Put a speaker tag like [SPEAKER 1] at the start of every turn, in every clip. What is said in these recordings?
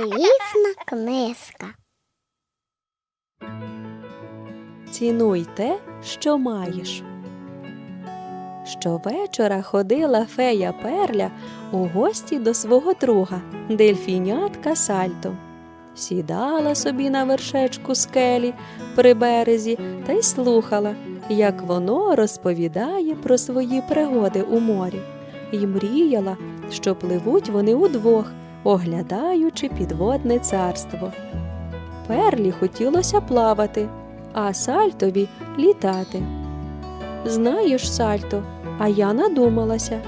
[SPEAKER 1] Залізна книжка.
[SPEAKER 2] Цінуй те, що маєш. Щовечора ходила фея Перля у гості до свого друга, дельфінятка Сальто. Сідала собі на вершечку скелі при березі та й слухала, як воно розповідає про свої пригоди у морі, і мріяла, що пливуть вони удвох, оглядаючи підводне царство. Перлі хотілося плавати, а сальтові літати. Знаєш, сальто, а я надумалася.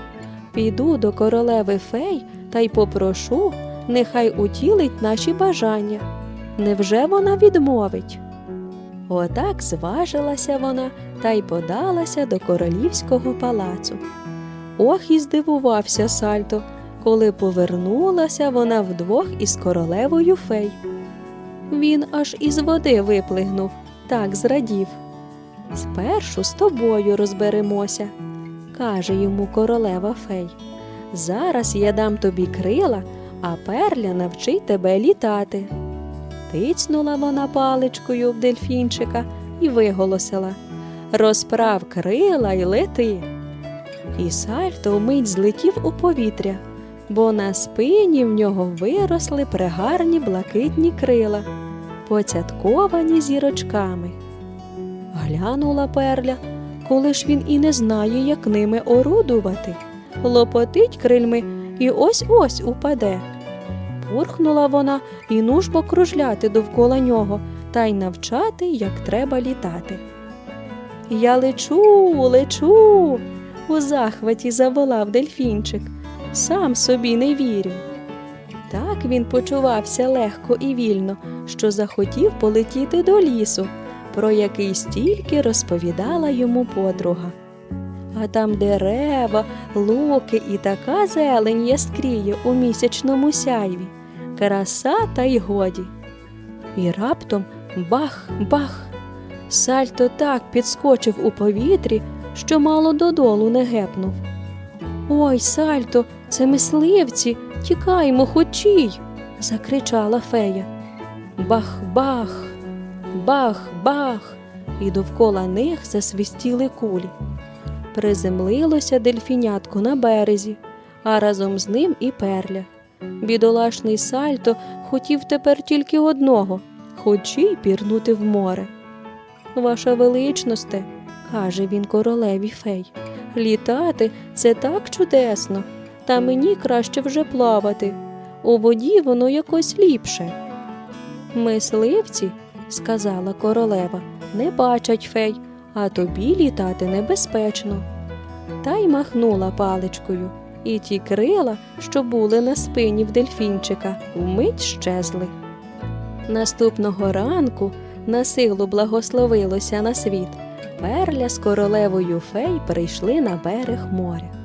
[SPEAKER 2] Піду до королеви фей та й попрошу, нехай утілить наші бажання. Невже вона відмовить? Отак зважилася вона та й подалася до королівського палацу. Ох і здивувався сальто, коли повернулася вона вдвох із королевою фей. Він аж із води виплигнув, так зрадів. Спершу з тобою розберемося, каже йому королева фей. Зараз я дам тобі крила, а перля навчить тебе літати. Тицнула вона паличкою в дельфінчика і виголосила Розправ крила й лети. І сальто вмить злетів у повітря, бо на спині в нього виросли прегарні блакитні крила, поцятковані зірочками. Глянула перля, коли ж він і не знає, як ними орудувати. Лопотить крильми і ось ось упаде. Пурхнула вона і нужбо кружляти довкола нього та й навчати, як треба літати. Я лечу, лечу. у захваті заволав дельфінчик. Сам собі не вірю. Так він почувався легко і вільно, що захотів полетіти до лісу, про який стільки розповідала йому подруга. А там дерева, луки і така зелень яскріє у місячному сяйві, краса та й годі. І раптом бах, бах. Сальто так підскочив у повітрі, що мало додолу не гепнув. Ой, сальто, це мисливці, тікаймо, хочій. закричала фея. Бах, бах, бах, бах, і довкола них засвистіли кулі. Приземлилося дельфінятко на березі, а разом з ним і перля. Бідолашний сальто хотів тепер тільки одного хочій пірнути в море. Ваша величносте, каже він королеві фей, літати це так чудесно, та мені краще вже плавати. У воді воно якось ліпше. Мисливці, сказала королева, не бачать фей, а тобі літати небезпечно. Та й махнула паличкою, і ті крила, що були на спині в дельфінчика, вмить щезли. Наступного ранку на силу благословилося на світ. Перля з королевою фей прийшли на берег моря.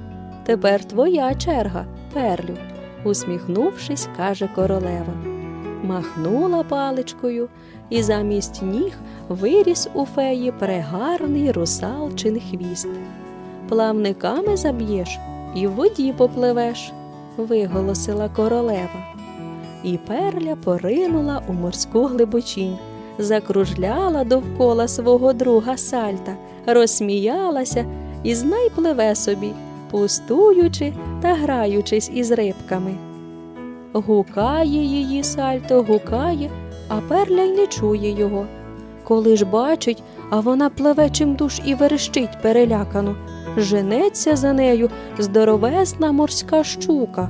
[SPEAKER 2] Тепер твоя черга, перлю, усміхнувшись, каже королева. Махнула паличкою, і замість ніг виріс у феї прегарний русалчин хвіст. Плавниками заб'єш і в воді попливеш, виголосила королева. І перля поринула у морську глибочінь, закружляла довкола свого друга сальта, розсміялася і знай пливе собі, пустуючи та граючись із рибками. Гукає її сальто, гукає, а перля й не чує його. Коли ж бачить, а вона пливе чимдуж і верещить перелякано, женеться за нею здоровезна морська щука.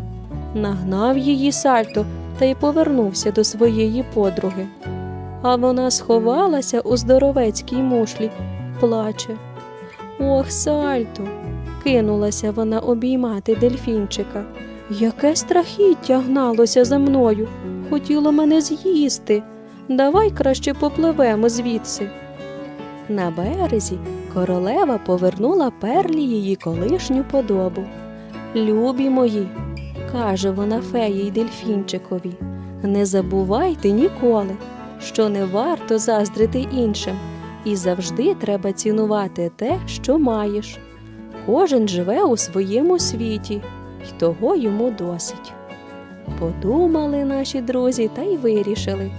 [SPEAKER 2] Нагнав її сальто та й повернувся до своєї подруги. А вона сховалася у здоровецькій мушлі, плаче. Ох, сальто. Кинулася вона обіймати дельфінчика. Яке страхіття гналося за мною, хотіло мене з'їсти. Давай краще попливемо звідси. На березі королева повернула перлі її колишню подобу. Любі мої, каже вона феї й дельфінчикові, не забувайте ніколи, що не варто заздрити іншим, і завжди треба цінувати те, що маєш. Кожен живе у своєму світі, й того йому досить. Подумали наші друзі та й вирішили,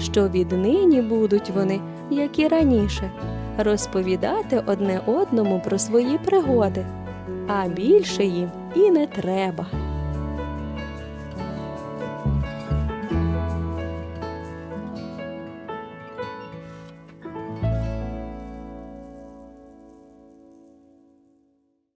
[SPEAKER 2] що віднині будуть вони, як і раніше, розповідати одне одному про свої пригоди, а більше їм і не треба.